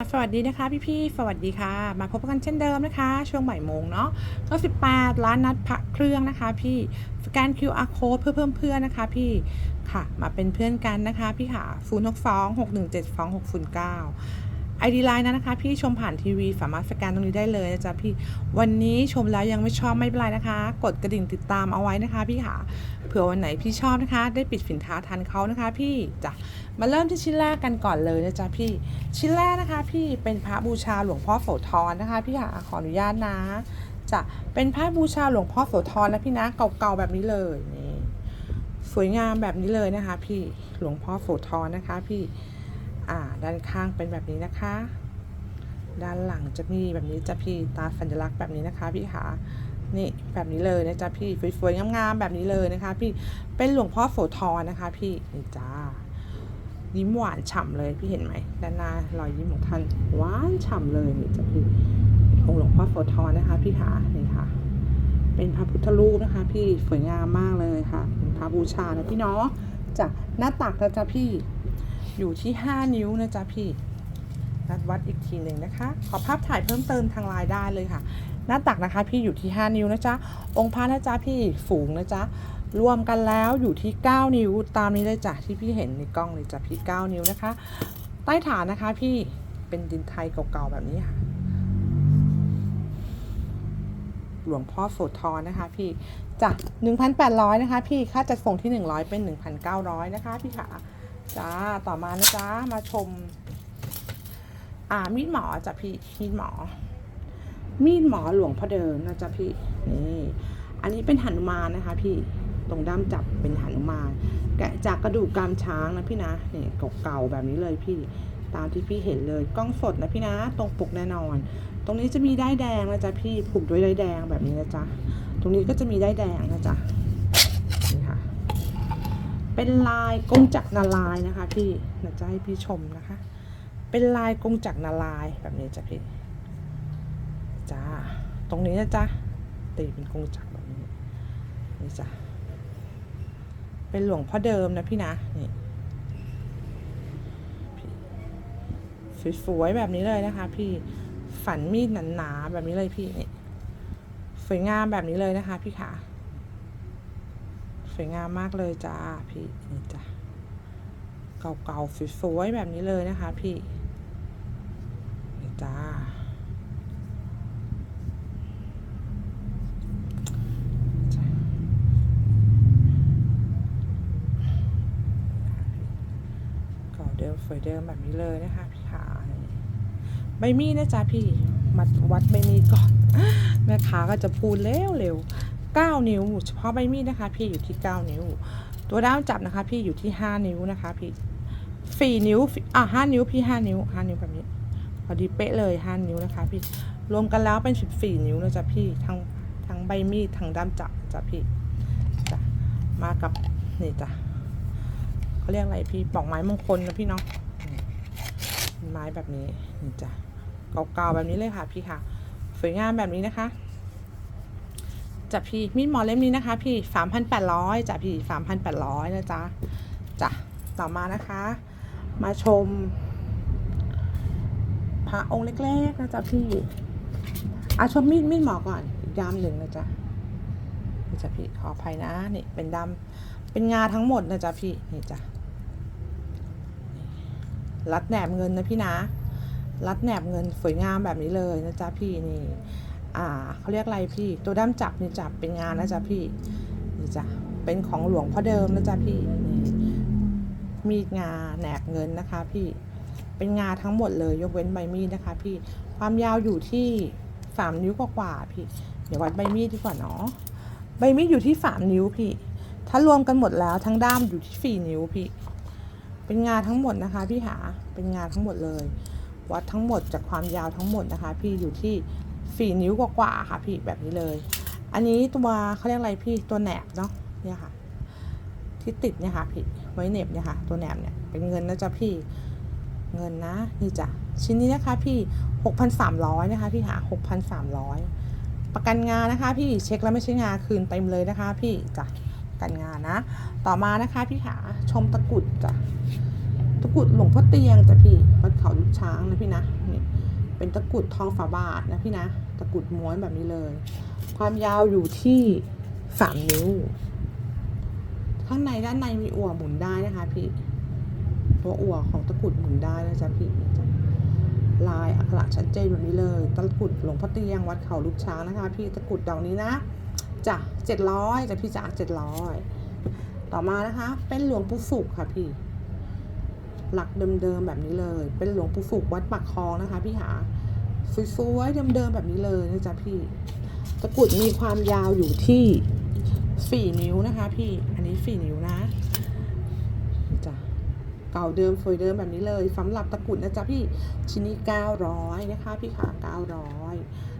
สวัสดีนะคะพี่ๆ สวัสดีค่ะ มาพบกันเช่นเดิมนะคะ ช่วงบ่ายโมงเนาะก็18 ร้านนัดพระเครื่องนะคะพี่สแกน QR code เพื่อเพิ่มเพื่อนนะคะพี่ค่ะมาเป็นเพื่อนกันนะคะพี่ค่ะ 0 6 2 6 1 7 2 6 0 9ไอดีไลน์นั้นนะคะ พี่ชมผ่านทีวีสามารถสแกนตรงนี้ได้เลยนะจ๊ะพี่วันนี้ชมแล้วยังไม่ชอบไม่เป็นไรนะคะ กดกระดิ่งติดตามเอาไว้นะคะ พี่ค่ะเผื่อวันไหนพี่ชอบนะคะ ได้ปิดฝินท้าทันเขานะคะ พี่จ้ะ มาเริ่มที่ชิ้นแรกกันก่อนเลยนะจ๊ะพี่ ชิ้นแรกนะคะพี่เป็นพระบูชาหลวงพ่อโสธรนะคะ พี่ค่ะขออนุญาตนะจะเป็นพระบูชาหลวงพ่อโสธรนะพี่นะเก่าๆแบบนี้เลยนี่สวยงามแบบนี้เลยนะคะ พี่หลวงพ่อโสธรนะคะ พี่อ่าด้านข้างเป็นแบบนี้นะคะ ด้านหลังจะมีแบบนี้จะพี่ตาสัญลักษณ์แบบนี้นะคะ พี่ค่ะนี่แบบนี้เลยนะจ๊ะพี่สวยๆงามๆแบบนี้เลยนะคะ พี่เป็นหลวงพ่อโสธรนะคะ พี่นี่จ้า ยิ้มหวานฉ่ำเลยพี่เห็นไหมด้านหน้ารอยยิ้มของท่านหวานฉ่ำเลยนี่จะพี่องค์หลวงพ่อโสธรนะคะ พี่ขานี่ค่ะ เป็นพระพุทธรูปนะคะ พี่สวยงามมากเลยค่ะเป็นพระบูชานะพี่เนาะจากหน้าตักนะจ๊ะพี่อยู่ที่ 5 นิ้วนะจ๊ะพี่นัดวัดอีกทีหนึ่งนะคะ ขอภาพถ่ายเพิ่มเติมทางไลน์ได้เลยค่ะ หน้าตักนะคะ พี่อยู่ที่ 5 นิ้วนะจ๊ะองค์พระนะจ๊ะพี่ฝูงนะจ๊ะ รวมกันแล้วอยู่ที่ 9 นิ้วตามนี้เลยจ้ะที่พี่เห็นในกล้องเลยจ้ะพี่ 9 นิ้วนะคะ ใต้ฐานนะคะพี่เป็นดินไทยเก่าๆแบบนี้ค่ะ หลวงพ่อโสธรนะคะ พี่จ้ะ1,800 นะคะ พี่ค่าจัดส่งที่ 100 เป็น 1,900 นะคะ พี่ขาจ้าต่อมานะจ๊ะมาชม อ่ามีดหมอจ้ะพี่มีดหมอ มีดหมอหลวงพ่อเดินนะจ๊ะพี่นี่อันนี้เป็นหนุมานนะคะ พี่ ตรงด้ามจับเป็นหนุมานแกะจากกระดูกกรามช้างนะพี่นะนี่เก่าๆแบบนี้เลยพี่ ตามที่พี่เห็นเลยกล้องสดนะพี่นะ ตรงปกแน่นอน ตรงนี้จะมีได้แดงนะจ๊ะพี่ผูกด้วยได้แดงแบบนี้นะจ๊ะตรงนี้ก็จะมีได้แดงนะจ๊ะนี่ค่ะเป็นลายกงจักรนาลายนะคะ พี่นะจ๊ะให้พี่ชมนะคะ เป็นลายกงจักรนาลายแบบนี้จ้ะพี่จ้าตรงนี้นะจ๊ะตีเป็นกงจักรแบบนี้นี่จ้ะ เป็นหลวงพ่อเดิมนะพี่นะนี่สวยๆแบบนี้เลยนะคะ พี่ฝันมีดหนาๆแบบนี้เลยพี่นี่สวยงามแบบนี้เลยนะคะ พี่ขาสวยงามมากเลยจ้าพี่นี่จ้ะเก่าๆสวยๆแบบนี้เลยนะคะ พี่นี่จ้า ก่อเดิม สวยเดิมแบบนี้เลยนะคะพี่ขาใบมีดนะจ๊ะพี่มาวัดใบมีดก่อนแม่ค้าก็จะพูดเร็วเร็วเก้านิ้ว เฉพาะใบมีดนะคะ พี่อยู่ที่เก้านิ้ว ตัวด้ามจับนะคะ พี่อยู่ที่ห้านิ้วนะคะ พี่สี่นิ้วอะห้านิ้วพี่ห้านิ้วห้านิ้วแบบนี้พอดีเป๊ะเลยห้านิ้วนะคะ พี่รวมกันแล้วเป็นสิบสี่นิ้วนะจ๊ะพี่ทั้งทั้งใบมีดทั้งด้ามจับจ้ะพี่จ้ะมากับนี่จ้ะ เขาเรียกอะไรพี่ปอกไม้มงคลนะพี่เนาะไม้แบบนี้นี่จ้ะเก่าๆแบบนี้เลยค่ะพี่ค่ะ สวยงามแบบนี้นะคะจ้ะพี่มีดหมอเล่มนี้นะคะ พี่สามพันแปดร้อยจ้ะพี่สามพันแปดร้อยนะจ๊ะจ้ะต่อมานะคะ มาชมพระองค์เล็กๆนะจ๊ะพี่อาชมมีดมีดหมอก่อนอีกดำหนึ่งนะจ๊ะนี่จ้ะพี่ขออภัยนะนี่เป็นดำเป็นงาทั้งหมดนะจ๊ะพี่นี่จ้ะ รัดแหนบเงินนะพี่นะ รัดแหนบเงินสวยงามแบบนี้เลยนะจ๊ะพี่นี่ อ่าเขาเรียกอะไรพี่ ตัวด้ามจับนี่จับเป็นงานนะจ๊ะพี่นี่จ้ะเป็นของหลวงพ่อเดิมนะจ๊ะพี่นี่มีดงาแหนบเงินนะคะ พี่เป็นงาทั้งหมดเลยยกเว้นใบมีดนะคะ พี่ความยาวอยู่ที่สามนิ้วกว่าๆพี่ เดี๋ยววัดใบมีดดีกว่าเนาะใบมีดอยู่ที่สามนิ้วพี่ ถ้ารวมกันหมดแล้วทั้งด้ามอยู่ที่สี่นิ้วพี่ เป็นงานทั้งหมดนะคะพี่หาเป็นงานทั้งหมดเลย วัดทั้งหมดจากความยาวทั้งหมดนะคะ พี่อยู่ที่สี่นิ้วกว่าๆค่ะพี่แบบนี้เลย อันนี้ตัวเขาเรียกอะไรพี่ตัวแหนบเนาะเนี่ยค่ะ ที่ติดเนี่ยค่ะพี่ไว้เหน็บเนี่ยค่ะ ตัวแหนบเนี่ยเป็นเงินนะจ๊ะพี่เงินนะนี่จ้ะชิ้นนี้นะคะพี่หกพันสามร้อยนะคะพี่หาหกพันสามร้อยประกันงานนะคะ พี่เช็คแล้วไม่ใช่งานคืนเต็มเลยนะคะ พี่จ้ะ กันงานนะ ต่อมานะคะพี่หาชมตะกุดจ้ะตะกุดหลวงพ่อเตียงจ้ะพี่วัดเขาลูกช้างนะพี่นะนี่เป็นตะกุดทองฝาบาทนะพี่นะ ตะกุดม้วนแบบนี้เลย ความยาวอยู่ที่สามนิ้ว ข้างในด้านในมีอั่วหมุนได้นะคะพี่ตัวอั่วของตะกุดหมุนได้นะจ๊ะพี่ลายอักขระชัดเจนแบบนี้เลย ตะกุดหลวงพ่อเตียงวัดเขาลูกช้างนะคะ พี่ตะกุดดอกนี้นะ จ้ะเจ็ดร้อยจ้ะพี่จ๋าเจ็ดร้อยต่อมานะคะ เป็นหลวงปู่สุขค่ะพี่ หลักเดิมๆแบบนี้เลย เป็นหลวงปู่สุขวัดปากคลองนะคะ พี่หาสวยๆเดิมๆแบบนี้เลยนะจ๊ะพี่ตะกุดมีความยาวอยู่ที่สี่นิ้วนะคะ พี่อันนี้สี่นิ้วนะจ้ะเก่าเดิมสวยเดิมแบบนี้เลยสำหรับตะกุดนะจ๊ะพี่ชิ้นนี้เก้าร้อยนะคะ พี่ขาเก้าร้อย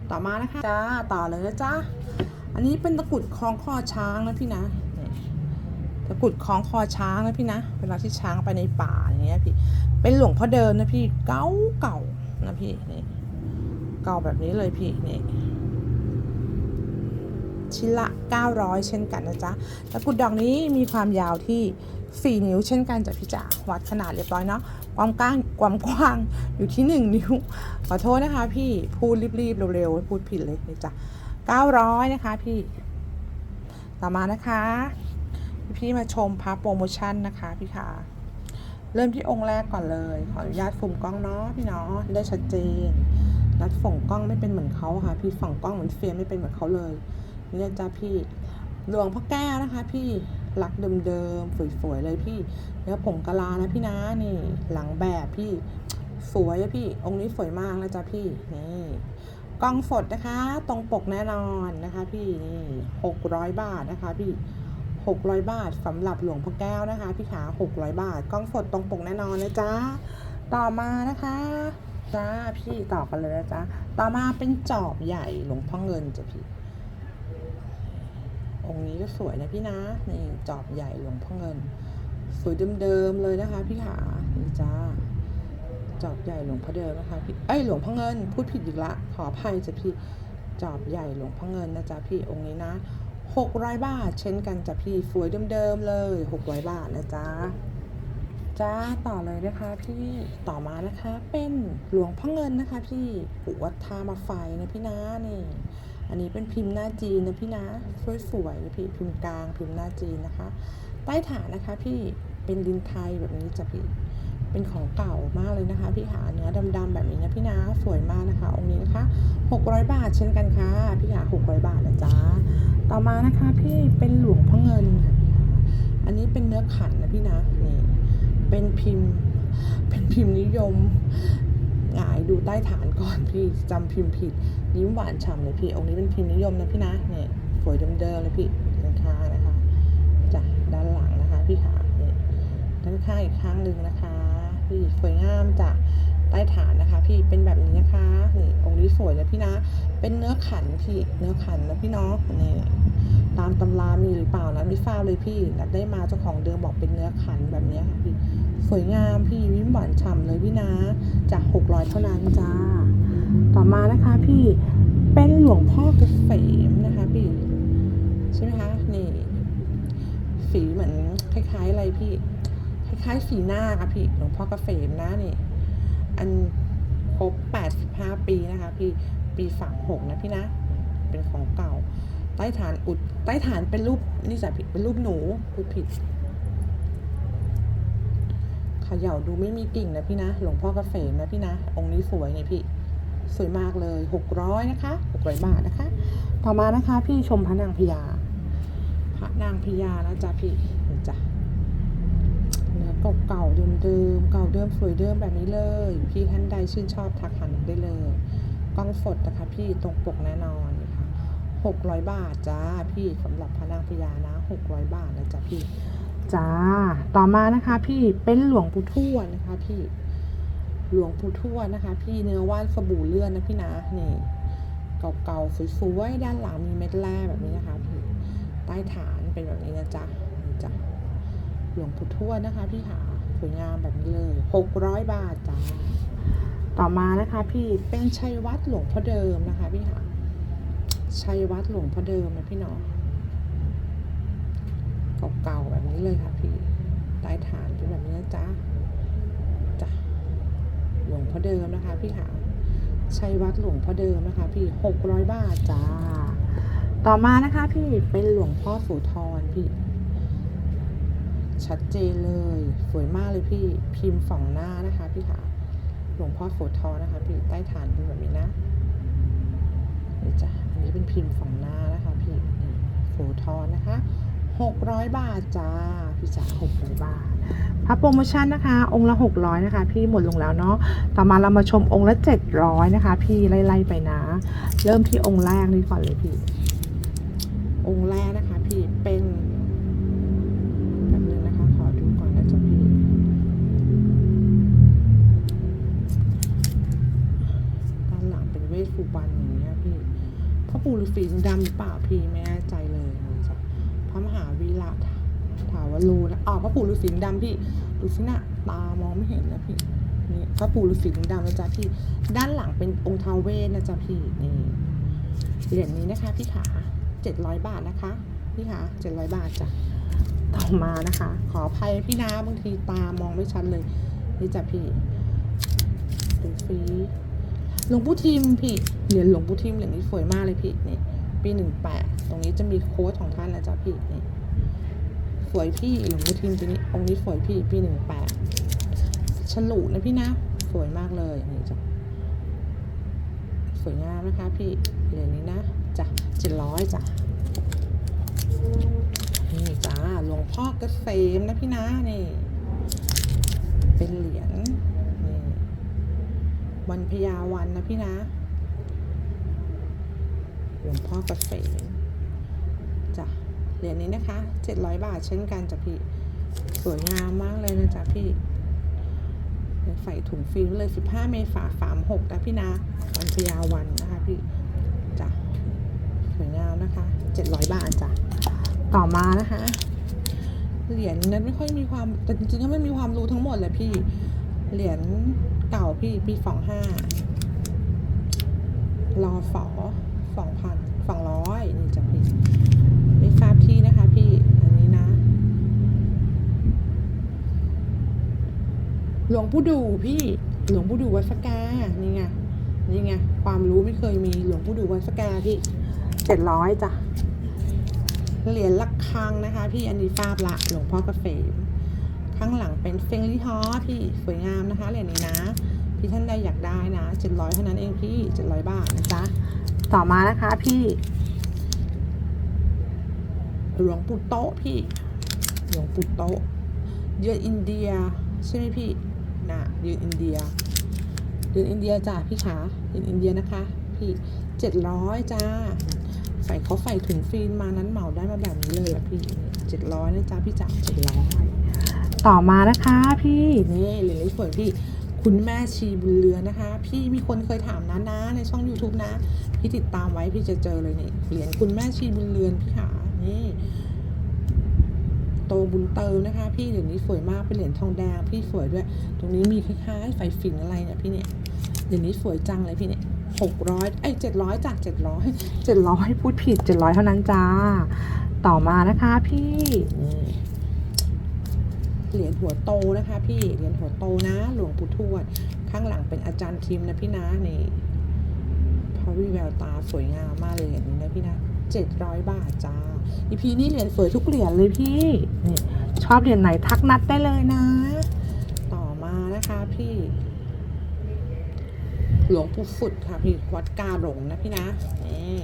ต่อมานะคะจ้าต่อเลยนะจ๊ะ อันนี้เป็นตะกุดคล้องคอช้างนะพี่นะตะกุดคล้องคอช้างนะพี่นะ เวลาที่ช้างไปในป่าอย่างเงี้ยพี่ เป็นหลวงพ่อเดิมนะพี่ เก่าเก่านะพี่นี่เก่าแบบนี้เลยพี่นี่ชิ้นละ 900 เช่นกันนะจ๊ะตะกุดดอกนี้มีความยาวที่ 4 นิ้วเช่นกันจ้ะพี่จ๋า วัดขนาดเรียบร้อยเนาะ ความกว้างความกว้างอยู่ที่ 1 นิ้ว ขอโทษนะคะพี่ พูดรีบๆเร็วๆ พูดผิดเลยนี่จ้ะ 900นะคะพี่ ต่อมานะคะ พี่มาชมพาโปรโมชั่นนะคะพี่ขาเริ่มที่องค์แรกก่อนเลย ขออนุญาตฟุมกล้องเนาะพี่เนาะได้ชัดเจน รัดฝ่องกล้องไม่เป็นเหมือนเขาค่ะ พี่ฝ่องกล้องเหมือนเฟียไม่เป็นเหมือนเขาเลยเนี่ยจ้าพี่หลวงพ่อแก้วนะคะ พี่หลักเดิมๆสวยๆเลยพี่เนื้อผงกะลานะพี่นะนี่หลังแบบพี่สวยอะพี่ องค์นี้สวยมากนะจ๊ะพี่นี่ กล้องสดนะคะ ตรงปกแน่นอนนะคะพี่นี่หกร้อยบาทนะคะพี่หกร้อยบาทสำหรับหลวงพ่อแก้วนะคะ พี่ขาหกร้อยบาทกล้องสดตรงปกแน่นอนนะจ๊ะต่อมานะคะจ้าพี่ต่อกันเลยนะจ๊ะต่อมาเป็นจอบใหญ่หลวงพ่อเงินจ้ะพี่องค์นี้ก็สวยนะพี่นะนี่จอบใหญ่หลวงพ่อเงิน สวยเดิมๆเลยนะคะ พี่ขานี่จ้า จอบใหญ่หลวงพ่อเดิมนะคะพี่เอ้ยหลวงพ่อเงินพูดผิดอีกละขออภัยจ้ะพี่จอบใหญ่หลวงพ่อเงินนะจ๊ะพี่องค์นี้นะหกร้อยบาท เช่นกันจ้ะพี่สวยเดิมๆเลยหกร้อยบาทนะจ๊ะจ้าต่อเลยนะคะพี่ต่อมานะคะเป็นหลวงพ่อเงินนะคะพี่ปู่วัดท่ามาไฟนะพี่นะนี่อันนี้เป็นพิมพ์หน้าจีนนะพี่นะสวยๆนะพี่พิมพ์กลางพิมพ์หน้าจีนนะคะ ใต้ฐานนะคะพี่เป็นดินไทยแบบนี้จ้ะพี่ เป็นของเก่ามากเลยนะคะพี่หาเนื้อดำๆแบบนี้นะพี่นะสวยมากนะคะ องค์นี้นะคะ 600 บาทเช่นกันค่ะพี่หา600 บาทนะจ๊ะต่อมานะคะพี่เป็นหลวงพ่อเงินค่ะพี่หาอันนี้เป็นเนื้อขันนะพี่นะนี่เป็นพิมพ์ เป็นพิมพ์นิยมหงายดูใต้ฐานก่อนพี่จำพิมพ์ผิด ยิ้มหวานฉ่ำเลยพี่องค์นี้เป็นพิมพ์นิยมนะพี่นะเนี่ยสวยเดิมๆเลยพี่ด้านข้างนะคะจ้ะด้านหลังนะคะพี่ขาเนี่ยด้านข้างอีกข้างหนึ่งนะคะ พี่สวยงามจ้ะใต้ฐานนะคะ พี่เป็นแบบนี้นะคะนี่องค์นี้สวยเลยพี่นะ เป็นเนื้อขันพี่เนื้อขันนะพี่เนาะนี่ตามตำรามีหรือเปล่านะไม่ทราบเลยพี่นัดได้มาเจ้าของเดิมบอกเป็นเนื้อขันแบบนี้ค่ะพี่สวยงามพี่วิมหวานฉ่ำเลยพี่นะจาก600เท่านั้นจ้า ต่อมานะคะพี่เป็นหลวงพ่อเกษมนะคะพี่ใช่ไหมคะนี่สีเหมือนคล้ายๆอะไรพี่ คล้ายสีหน้าค่ะพี่หลวงพ่อเกษมนะนี่ อันครบ85 ปีนะคะพี่ปีฝังหกนะพี่นะ เป็นของเก่า ใต้ฐานอุด ใต้ฐานเป็นรูปนี่จ้ะพี่เป็นรูปหนูพูดผิดเขย่าดูไม่มีกิ่งนะพี่นะ หลวงพ่อเกษมนะพี่นะ องค์นี้สวยเนี่ยพี่สวยมากเลยหกร้อยนะคะหกร้อยบาทนะคะ ต่อมานะคะ พี่ชมพระนางพญาพระนางพญานะจ๊ะพี่นี่จ้ะ เนื้อเก่าๆเดิมๆเก่าเดิมสวยเดิมแบบนี้เลย พี่ท่านใดชื่นชอบทักหาหนูได้เลยกล้องสดนะคะ พี่ตรงปกแน่นอนนะคะหกร้อยบาทจ้าพี่สำหรับพระนางพญานะหกร้อยบาทนะจ๊ะพี่จ้าต่อมานะคะ พี่เป็นหลวงปู่ทวดนะคะ พี่หลวงปู่ทวดนะคะ พี่เนื้อว่านสบู่เลื่อนนะพี่นะนี่เก่าๆสวยๆด้านหลังมีเม็ดแร่แบบนี้นะคะพี่ใต้ฐานเป็นแบบนี้นะจ๊ะจ้ะ หลวงปู่ทวดนะคะพี่หาสวยงามแบบนี้เลยหกร้อยบาทจ้าต่อมานะคะพี่เป็นชัยวัดหลวงพ่อเดิมนะคะพี่หาชัยวัดหลวงพ่อเดิมนะพี่เนาะเก่าๆแบบนี้เลยค่ะพี่ใต้ฐานเป็นแบบนี้จ๊ะจ้ะหลวงพ่อเดิมนะคะ พี่หาชัยวัดหลวงพ่อเดิมนะคะ พี่หกร้อยบาทจ้า ต่อมานะคะ พี่เป็นหลวงพ่อโสธรพี่ ชัดเจนเลย สวยมากเลยพี่พิมพ์ฝั่งหน้านะคะพี่ขาหลวงพ่อโสธรนะคะ พี่ใต้ฐานเป็นแบบนี้นะนี่จ้ะอันนี้เป็นพิมพ์ฝั่งหน้านะคะพี่โสธรนะคะหกร้อยบาทจ้าพี่จ๋าหกร้อยบาทพระโปรโมชั่นนะคะ องค์ละหกร้อยนะคะ พี่หมดลงแล้วเนาะต่อมาเรามาชมองค์ละเจ็ดร้อยนะคะ พี่ไล่ๆไปนะ เริ่มที่องค์แรกนี่ก่อนเลยพี่ องค์แรกนะคะ ฤาษีดำหรือเปล่าพี่ไม่แน่ใจเลยนะจ๊ะพระมหาวีระถาวโรนะอ๋อพ่อปู่ฤาษีดำพี่ดูสินะตามองไม่เห็นนะพี่นี่พ่อปู่ฤาษีดำนะจ๊ะพี่ด้านหลังเป็นองค์ทาวเวทนะจ๊ะพี่นี่เหรียญนี้นะคะพี่ขาเจ็ดร้อยบาทนะคะพี่ขาเจ็ดร้อยบาทจ้ะต่อมานะคะ ขออภัยพี่นะบางทีตามองไม่ชัดเลยนี่จ้ะพี่ดูฟีหลวงปู่ทิมพี่ เหรียญหลวงปู่ทิมเหรียญนี้สวยมากเลยพี่นี่ปีหนึ่งแปดตรงนี้จะมีโค้ดของท่านนะจ๊ะพี่นี่สวยพี่หลวงปู่ทิมปีนี้องค์นี้สวยพี่ปีหนึ่งแปดฉลุนะพี่นะสวยมากเลยนี่จ้ะสวยงามนะคะพี่เหรียญนี้นะจ้ะเจ็ดร้อยจ้ะนี่จ้าหลวงพ่อเกษมนะพี่นะนี่ เป็นเหรียญนี่วันพญาวันนะพี่นะ ลวงพ่อเกษมจ้ะเหรียญนี้นะคะเจ็ดร้อยบาทเช่นกันจ้ะพี่ สวยงามมากเลยนะจ๊ะพี่ใส่ถุงฟิลเลยสิบห้าเมษาสามหกนะพี่นะวันพญาวันนะคะพี่จ้ะสวยงามนะคะเจ็ดร้อยบาทจ้ะต่อมานะคะ เหรียญนั้นไม่ค่อยมีความแต่จริงๆก็ไม่มีความรู้ทั้งหมดเลยพี่ เหรียญเก่าพี่ปีสองห้ารอฝอสองพัน จ้ะพี่ไม่ทราบที่นะคะพี่อันนี้นะ หลวงปู่ดูพี่หลวงปู่ดูวัดสกานี่ไงนี่ไงความรู้ไม่เคยมีหลวงปู่ดูวัดสกาพี่เจ็ดร้อยจ้ะเหรียญลักคังนะคะ พี่อันนี้ทราบละหลวงพ่อเกษมข้างหลังเป็นเฟงลี่ฮอพี่สวยงามนะคะเหรียญนี้นะ พี่ท่านใดอยากได้นะเจ็ดร้อยเท่านั้นเองพี่เจ็ดร้อยบาทนะจ๊ะต่อมานะคะพี่ หลวงปู่โต๊ะพี่ หลวงปู่โต๊ะเยือนอินเดียใช่ไหมพี่น่ะเยือนอินเดียเยือนอินเดียจ้ะพี่ขาเยือนอินเดียนะคะพี่เจ็ดร้อยจ้าใส่เขาใส่ถุงฟิล์มมานั้นเหมาได้มาแบบนี้เลยอะพี่เจ็ดร้อยนะจ๊ะพี่จ๋าเจ็ดร้อยต่อมานะคะพี่นี่เหรียญสวยพี่คุณแม่ชีบุญเรือนนะคะ พี่มีคนเคยถามนะนะในช่อง YouTube นะ พี่ติดตามไว้พี่จะเจอเลยนี่เหรียญคุณแม่ชีบุญเรือนพี่ขา นี่โตบุญเติมนะคะ พี่เหรียญนี้สวยมากเป็นเหรียญทองแดงพี่สวยด้วย ตรงนี้มีคล้ายๆไฟฝิ่นอะไรเนี่ยพี่เนี่ยเหรียญนี้สวยจังเลยพี่เนี่ยหกร้อยไอ้เจ็ดร้อยจากเจ็ดร้อยเจ็ดร้อยพูดผิดเจ็ดร้อยเท่านั้นจ้า ต่อมานะคะพี่นี่เหรียญหัวโตนะคะ พี่เหรียญหัวโตนะ หลวงปู่ทวด ข้างหลังเป็นอาจารย์ทิมนะพี่นะนี่พระวิแววตาสวยงามมากเลยเหรียญนี้นะพี่นะ เจ็ดร้อยบาทจ้าอีพีนี้เหรียญสวยทุกเหรียญเลยพี่นี่ชอบเหรียญไหนทักนัดได้เลยนะ ต่อมานะคะพี่ หลวงปู่ฝุดค่ะพี่วัดกาหลงนะพี่นะนี่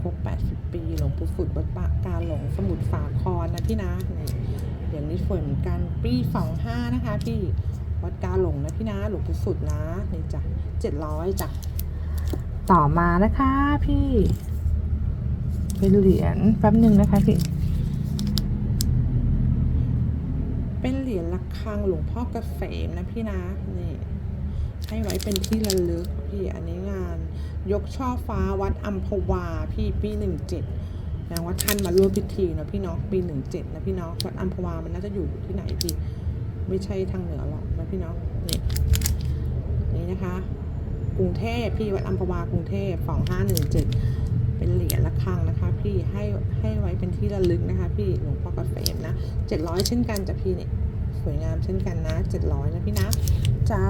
ครบ80 ปีหลวงปู่ฝุดวัดปะกาหลงสมุทรสาครนะพี่นะเหรียญนี้สวยเหมือนกันปี 25 นะคะพี่วัดกาหลงนะพี่นะหลวงปู่ฝุดนะนี่จ้ะ700จ้ะ ต่อมานะคะพี่ เป็นเหรียญแป๊บหนึ่งนะคะพี่ เป็นเหรียญระฆังหลวงพ่อเกษมนะพี่นะนี่ให้ไว้เป็นที่ระลึกพี่อันนี้งาน ยกช่อฟ้าวัดอัมพวาพี่ปีหนึ่งเจ็ดแสดงว่าท่านมาร่วมพิธีนะพี่เนาะปีหนึ่งเจ็ดนะพี่เนาะวัดอัมพวามันน่าจะอยู่ที่ไหนพี่ ไม่ใช่ทางเหนือหรอกนะพี่เนาะนี่นี่นะคะ กรุงเทพพี่วัดอัมพวากรุงเทพสองห้าหนึ่งเจ็ดเป็นเหรียญระฆังนะคะ พี่ให้ให้ไว้เป็นที่ระลึกนะคะ พี่หลวงพ่อเกษมนะเจ็ดร้อยเช่นกันจ้ะพี่เนี่ยสวยงามเช่นกันนะเจ็ดร้อยนะพี่นะจ้า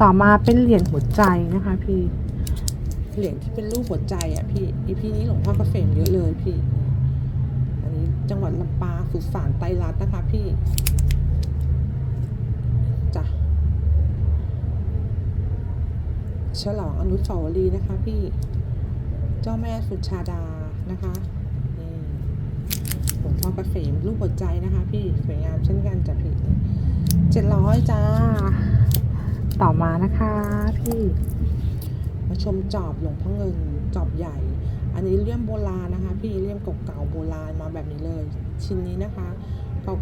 ต่อมาเป็นเหรียญหัวใจนะคะ พี่เหรียญที่เป็นรูปหัวใจอะพี่อีพี่นี้หลวงพ่อก็เฟมเยอะเลยพี่ อันนี้จังหวัดลำปางสุสานไตรรัตน์นะคะ พี่จ้ะ ฉลองอนุสาวรีย์นะคะพี่เจ้าแม่สุชาดานะคะนี่หลวงพ่อเกษมรูปหัวใจนะคะ พี่สวยงามเช่นกันจ้ะพี่เจ็ดร้อยจ้า ต่อมานะคะพี่ มาชมจอบหลวงพ่อเงินจอบใหญ่ อันนี้เลี่ยมโบราณนะคะ พี่เลี่ยมเก่าๆโบราณมาแบบนี้เลย ชิ้นนี้นะคะ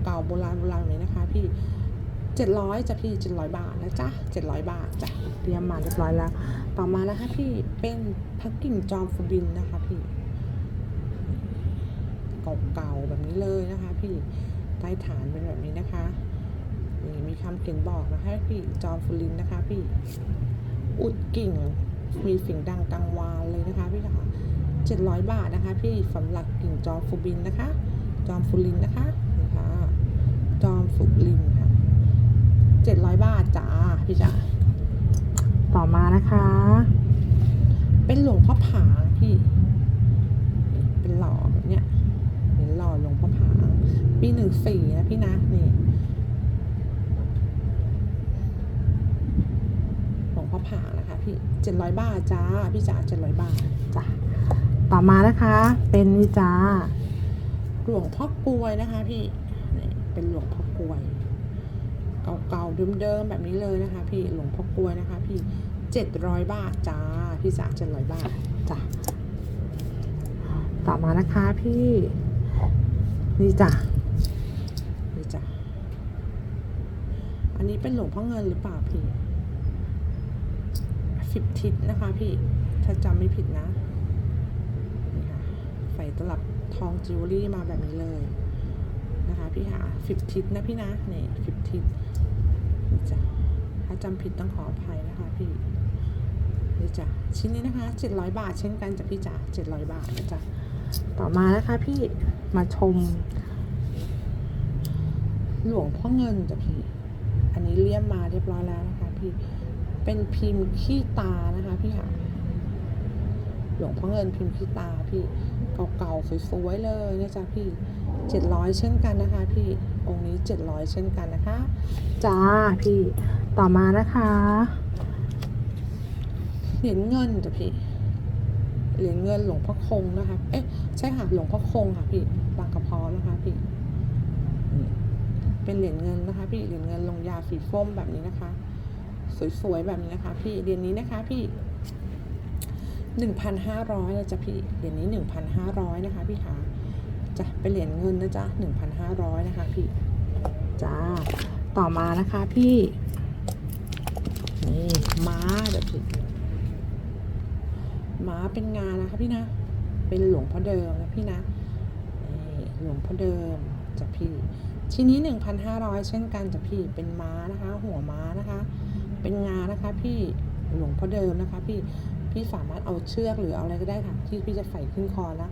เก่าๆโบราณโบราณแบบนี้นะคะ พี่ เจ็ดร้อยจ้ะพี่เจ็ดร้อยบาทนะจ๊ะเจ็ดร้อยบาทจ้ะเตรียมมาเรียบร้อยแล้ว ต่อมานะคะพี่เป็นพักกิ่งจอมฟูบินนะคะพี่เก่าๆแบบนี้เลยนะคะพี่ใต้ฐานเป็นแบบนี้นะคะนี่มีคำเขียนบอกนะคะพี่จอมฟูลินนะคะพี่อุดกิ่งมีเสียงดังกังวานเลยนะคะพี่ค่ะเจ็ดร้อยบาทนะคะ พี่สำหรับกิ่งจอมฟูบินนะคะ จอมฟูลินนะคะนี่ค่ะจอมฟูลิน จ็ดร้อยบาทจ้าพี่จ๋าต่อมานะคะ เป็นหลวงพ่อผางพี่ เป็นหล่อแบบเนี้ยเป็นหล่อหลวงพ่อผาง ปีหนึ่งสี่นะพี่นะนี่หลวงพ่อผางนะคะพี่เจ็ดร้อยบาทจ้าพี่จ๋าเจ็ดร้อยบาทจ้ะต่อมานะคะ เป็นนี่จ้าหลวงพ่อกลวยนะคะ พี่นี่เป็นหลวงพ่อกลวย เก่าๆเดิมๆแบบนี้เลยนะคะ พี่หลวงพ่อกลวยนะคะ พี่เจ็ดร้อยบาทจ้าพี่จ๋าเจ็ดร้อยบาทจ้ะต่อมานะคะพี่นี่จ้ะนี่จ้ะอันนี้เป็นหลวงพ่อเงินหรือเปล่าพี่สิบทิศนะคะ พี่ถ้าจำไม่ผิดนะนี่ค่ะใส่ตลับทองจิวเวลรี่มาแบบนี้เลยนะคะ พี่ค่ะสิบทิศนะพี่นะนี่สิบทิศ จ้ะถ้าจำผิดต้องขออภัยนะคะพี่นี่จ้ะชิ้นนี้นะคะเจ็ดร้อยบาทเช่นกันจ้ะพี่จ๋าเจ็ดร้อยบาทนะจ๊ะต่อมานะคะพี่มาชม หลวงพ่อเงินจ้ะพี่ อันนี้เลี่ยมมาเรียบร้อยแล้วนะคะพี่เป็นพิมพ์ขี้ตานะคะพี่ค่ะหลวงพ่อเงินพิมพ์ขี้ตาพี่ เก่าๆสวยๆเลยนะจ๊ะพี่เจ็ดร้อยเช่นกันนะคะ พี่องค์นี้เจ็ดร้อยเช่นกันนะคะจ้าพี่ต่อมานะคะเหรียญเงินจ้ะพี่เหรียญเงินหลวงพ่อคงนะคะ เอ๊ะใช่ค่ะหลวงพ่อคงค่ะพี่บางกระเพาะนะคะพี่นี่เป็นเหรียญเงินนะคะ พี่เหรียญเงินลงยาสีส้มแบบนี้นะคะ สวยๆแบบนี้นะคะ พี่เหรียญนี้นะคะ พี่ หนึ่งพันห้าร้อยนะจ๊ะพี่เหรียญนี้หนึ่งพันห้าร้อยนะคะพี่คะจะเป็นเหรียญเงินนะจ๊ะหนึ่งพันห้าร้อยนะคะพี่จ้าต่อมานะคะพี่ นี่ม้าเดี๋ยวพี่ม้าเป็นงานนะคะพี่นะ เป็นหลวงพ่อเดิมนะพี่นะนี่หลวงพ่อเดิมจ้ะพี่ชิ้นนี้ 1,500 เช่นกันจ้ะพี่เป็นม้านะคะ หัวม้านะคะ เป็นงานะคะพี่หลวงพ่อเดิมนะคะพี่ พี่สามารถเอาเชือกหรือเอาอะไรก็ได้ค่ะ ที่พี่จะใส่ขึ้นคอแล้ว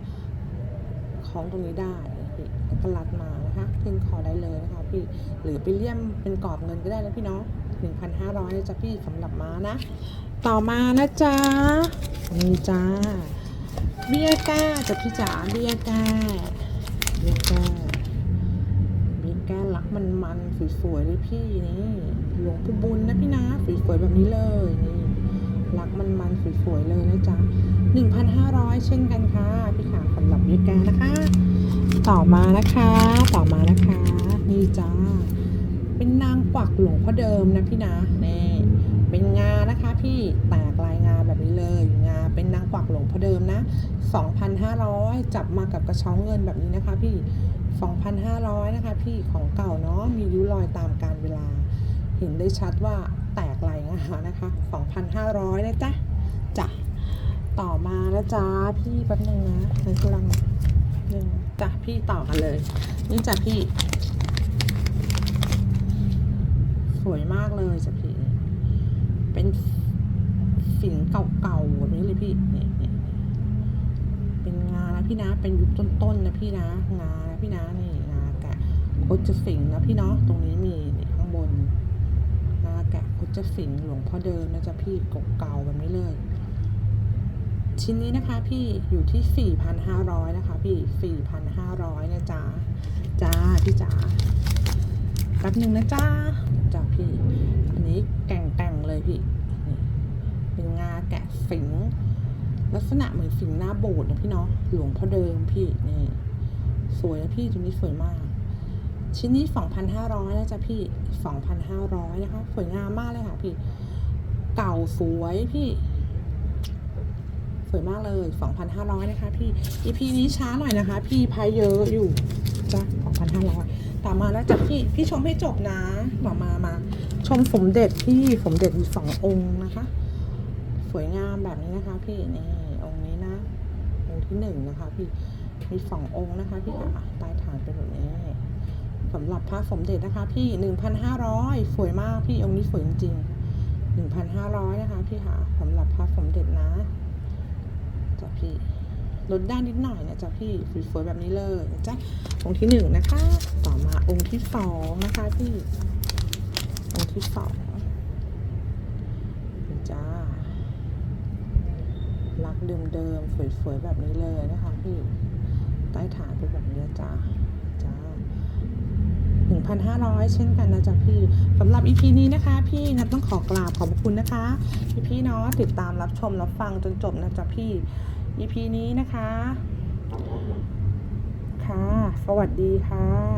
คล้องตรงนี้ได้นะพี่แล้วก็รัดมานะคะขึ้นคอได้เลยนะคะ พี่หรือไปเลี่ยมเป็นกรอบเงินก็ได้นะพี่เนาะ1,500นะจ้ะพี่สำหรับม้านะ ต่อมานะจ๊ะนี่จ้าเบี้ยก้าจ้ะพี่จ๋าเบี้ยก้าเบี้ยก้มีแก้ลักมันมันสวยๆเลยพี่นี่หลวงปู่บุญนะพี่นะสวยๆแบบนี้เลยนี่ ลักมันมันๆสวยๆเลยนะจ๊ะ 1,500 เช่นกันค่ะพี่ขาสำหรับยี่แกนะคะ ต่อมานะคะต่อมานะคะนี่จ้าเป็นนางกวักหลวงพ่อเดิมนะพี่นะนี่เป็นงานะคะพี่แตกลายงาแบบนี้เลยงาเป็นนางกวักหลวงพ่อเดิมนะ 2,500 จับมากับกระช้าเงินแบบนี้นะคะพี่ 2,500 นะคะพี่ของเก่าเนาะมีริ้วรอยตามการเวลา เห็นได้ชัดว่าแตกลายานะคะ2,500นะจ๊ะจ้ะต่อมาแล้วจ้าพี่แป๊บนึงนะฉันกำลังหนึ่งจ้ะพี่ต่อกันเลย นี่จ้ะพี่ สวยมากเลยจ้ะพี่ เป็นฝิ่นเก่าๆแบบนี้เลยพี่นี่นี่เป็นงานะพี่นะ เป็นยุคต้นๆนะพี่นะ งานะพี่นะนี่งาแกะโคจะสิงนะพี่เนาะตรงนี้มีข้างบน กะพุทธสิงห์หลวงพ่อเดิมนะจ๊ะพี่เก่าๆแบบนี้เลย ชิ้นนี้นะคะ พี่อยู่ที่ 4,500 นะคะ พี่ 4,500 นะจ๊ะจ้าพี่จ๋าแป๊บหนึ่งนะจ้าจ้าพี่ อันนี้แก่งแต่งเลยพี่นี่เป็นงาแกะสิง ลักษณะเหมือนสิงหน้าโบสถ์นะพี่เนาะหลวงพ่อเดิมพี่นี่สวยนะพี่ตัวนี้สวยมาก ชิ้นนี้ 2,500นะจ๊ะพี่ 2,500 นะคะ สวยงามมากเลยค่ะพี่ เก่าสวยพี่ สวยมากเลย 2,500 นะคะ พี่ EP นี้ช้าหน่อยนะคะ พี่พายเยอะอยู่จ้ะ2,500ต่อมาแล้วจ้ะพี่ พี่ชมให้จบนะต่อมามา ชมสมเด็จพี่สมเด็จมีสององค์นะคะ สวยงามแบบนี้นะคะ พี่นี่องค์นี้นะองค์ที่หนึ่งนะคะ พี่มีสององค์นะคะ พี่ค่ะใต้ฐานเป็นแบบนี้ สำหรับพระสมเด็จนะคะ พี่หนึ่งพันห้าร้อยสวยมากพี่องค์นี้สวยจริงๆหนึ่งพันห้าร้อยนะคะ พี่ค่ะสำหรับพระสมเด็จนะจ้ะพี่ลดได้นิดหน่อยนะจ๊ะพี่สวยๆแบบนี้เลยจ๊ะองค์ที่หนึ่งนะคะ ต่อมาองค์ที่สองนะคะพี่ องค์ที่สองจ้ารักเดิมๆสวยๆแบบนี้เลยนะคะพี่ใต้ฐานเป็นแบบนี้จ้าจ้า หนึ่งพันห้าร้อยเช่นกันนะจ๊ะพี่สำหรับ EP นี้นะคะ พี่นัทต้องขอกราบขอบพระคุณนะคะ พี่พี่เนาะติดตามรับชมรับฟังจนจบนะจ๊ะพี่ EP นี้นะคะ ค่ะ สวัสดีค่ะ